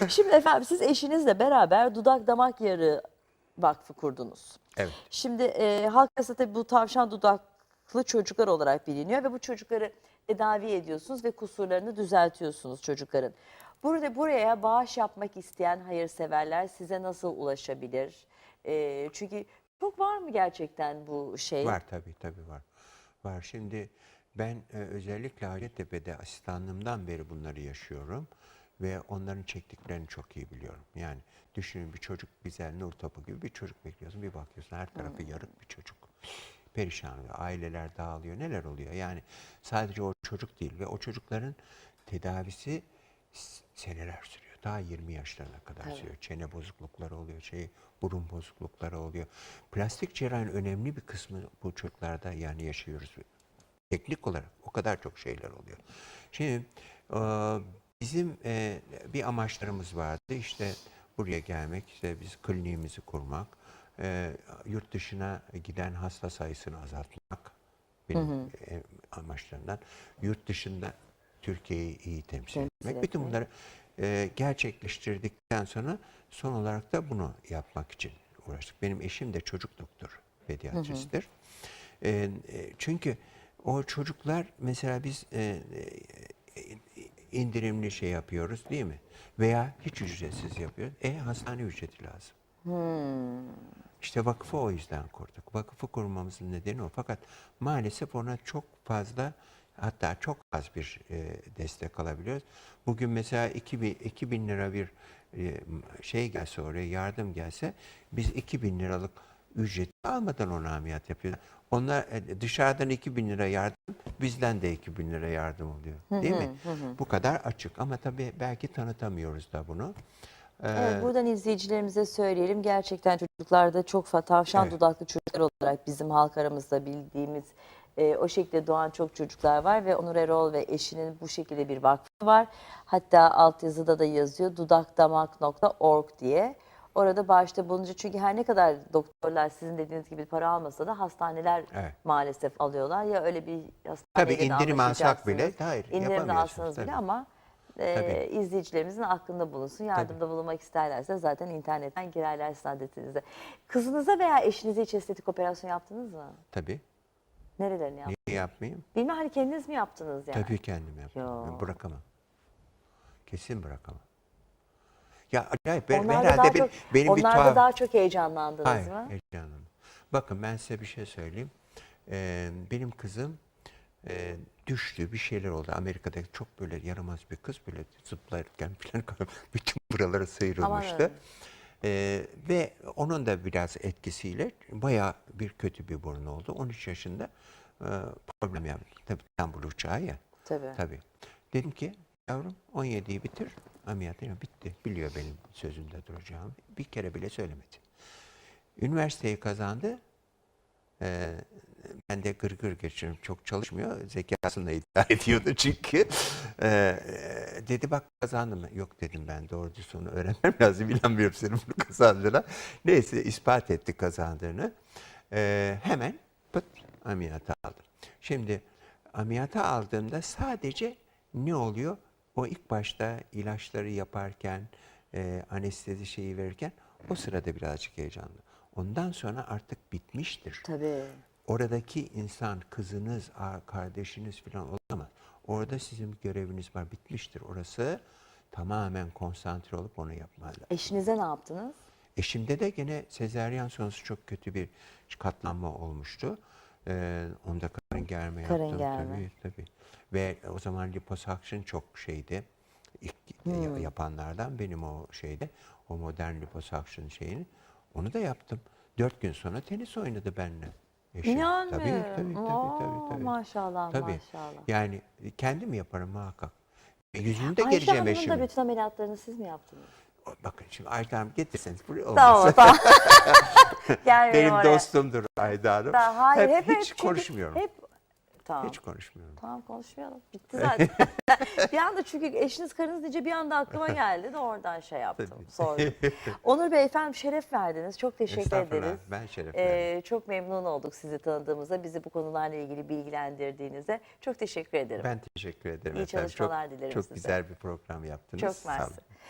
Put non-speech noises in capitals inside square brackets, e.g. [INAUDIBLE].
[LAUGHS] Şimdi efendim siz eşinizle beraber Dudak Damak Yarı Vakfı kurdunuz. Evet. Şimdi e, halk arasında tabii bu tavşan dudaklı çocuklar olarak biliniyor ve bu çocukları tedavi ediyorsunuz ve kusurlarını düzeltiyorsunuz çocukların. Burada buraya bağış yapmak isteyen hayırseverler size nasıl ulaşabilir? E, çünkü çok var mı gerçekten bu şey? Var tabii tabii var. Var. Şimdi ben e, özellikle Hacettepe'de asistanlığımdan beri bunları yaşıyorum ve onların çektiklerini çok iyi biliyorum. Yani düşünün bir çocuk güzel nur topu gibi bir çocuk bekliyorsun. Bir bakıyorsun her tarafı yarık bir çocuk. Perişan oluyor. Aileler dağılıyor. Neler oluyor? Yani sadece o çocuk değil ve o çocukların tedavisi seneler sürüyor. Daha 20 yaşlarına kadar sürüyor. Çene bozuklukları oluyor, şey burun bozuklukları oluyor. Plastik cerrahinin önemli bir kısmı bu çocuklarda yani yaşıyoruz. Teknik olarak o kadar çok şeyler oluyor. Şimdi bizim e, bir amaçlarımız vardı. İşte buraya gelmek, işte biz kliniğimizi kurmak, e, yurt dışına giden hasta sayısını azaltmak benim e, amaçlarımdan. Yurt dışında Türkiye'yi iyi temsil Temsil etmek. Bütün etmek. bunları e, gerçekleştirdikten sonra son olarak da bunu yapmak için uğraştık. Benim eşim de çocuk doktoru, pediatristtir. E, e, çünkü o çocuklar mesela biz e, indirimli şey yapıyoruz değil mi? Veya hiç ücretsiz yapıyoruz. E hastane ücreti lazım. İşte vakfı o yüzden kurduk. Vakfı kurmamızın nedeni o. Fakat maalesef ona çok fazla hatta çok az bir e, destek alabiliyoruz. Bugün mesela 2000, 2000 lira bir e, şey gelse oraya yardım gelse biz 2000 liralık ücret almadan ona ameliyat yapıyoruz. Onlar e, dışarıdan 2000 lira yardım, bizden de 2000 lira yardım oluyor. Değil mi? Bu kadar açık ama tabii belki tanıtamıyoruz da bunu. Ee, Evet, buradan izleyicilerimize söyleyelim. Gerçekten çocuklarda çok tavşan Evet. dudaklı çocuklar olarak bizim halk aramızda bildiğimiz e, o şekilde doğan çok çocuklar var ve Onur Erol ve eşinin bu şekilde bir vakfı var. Hatta altyazıda da yazıyor dudakdamak.org diye. Orada bağışta bulununca çünkü her ne kadar doktorlar sizin dediğiniz gibi para almasa da hastaneler Evet. maalesef alıyorlar. Ya öyle bir Tabii hastaneyle de indirim alsak bile, hayır, indirim de alsanız bile tabii. ama e, Tabii. izleyicilerimizin aklında bulunsun. Yardımda bulunmak isterlerse zaten internetten girerler sizin adresinize. Kızınıza veya eşinize hiç estetik operasyon yaptınız mı? tabii. Nerelerini yaptınız? Niye yapmayayım? Bilmem hani kendiniz mi yaptınız yani? Tabii kendim yaptım. Ya. Ben bırakamam. Kesin bırakamam. Ya acayip. Ben, Onlarda herhalde daha bir- çok, benim bir tuhaf... daha çok heyecanlandınız Hayır, mı? heyecanlandım. Bakın ben size bir şey söyleyeyim. Ee, benim kızım e, düştü, bir şeyler oldu. Amerika'da çok böyle yaramaz bir kız böyle zıplarken falan [LAUGHS] bütün buraları sıyrılmıştı. Ee, ve onun da biraz etkisiyle bayağı bir kötü bir burun oldu. 13 yaşında e, problem yaptı. Tabii İstanbul uçağı ya. Tabii. Tabii. Dedim ki yavrum 17'yi bitir. Ameliyat ya bitti. Biliyor benim sözümde duracağımı. Bir kere bile söylemedi. Üniversiteyi kazandı. Ee, ben de gır gır geçiyorum. Çok çalışmıyor. Zekasını iddia [LAUGHS] ediyordu çünkü. Ee, dedi bak kazandım. Yok dedim ben doğru düz onu öğrenmem [LAUGHS] lazım. İnanmıyorum senin bunu kazandığına. Neyse ispat etti kazandığını. Ee, hemen pıt ameliyata aldım. Şimdi ameliyata aldığımda sadece ne oluyor? O ilk başta ilaçları yaparken, e, anestezi şeyi verirken o sırada birazcık heyecanlı. Ondan sonra artık bitmiştir. Tabii. Oradaki insan, kızınız, kardeşiniz falan olamaz. Orada sizin göreviniz var, bitmiştir. Orası tamamen konsantre olup onu yapmalı. Eşinize ne yaptınız? Eşimde de gene sezaryen sonrası çok kötü bir katlanma olmuştu. Ee, onda karın germe Karın yaptım germe. tabii tabii. Ve o zaman liposuction çok şeydi. İlk ya- yapanlardan benim o şeyde o modern liposuction şeyini onu da yaptım. Dört gün sonra tenis oynadı benimle. Eşim. Yani. Tabii tabii tabii Oo, tabii. tabii. Maşallah Tabii. maşallah. Yani kendim yaparım muhakkak. E, Yüzünü de Ayşe geleceğim Hanım'ın da bütün ameliyatlarını siz mi yaptınız? Bakın şimdi Ayda Hanım getirseniz buraya olmaz. Tamam. [LAUGHS] Gelmeyin Benim oraya. dostumdur Ayda Hanım. Da- hayır, hep, hiç çünkü konuşmuyorum. Hep tamam. Hiç konuşmuyorum. Tamam konuşmayalım. Bitti zaten. [LAUGHS] bir anda çünkü eşiniz karınız deyince bir anda aklıma [LAUGHS] geldi de oradan şey yaptım. Tabii. Sordum. Onur Bey efendim şeref verdiniz. Çok teşekkür ederiz. ben şeref Ee, verdim. çok memnun olduk sizi tanıdığımıza. Bizi bu konularla ilgili bilgilendirdiğinize. Çok teşekkür ederim. Ben teşekkür ederim İyi efendim. çalışmalar çok, dilerim Çok size. güzel bir program yaptınız. Çok mersi.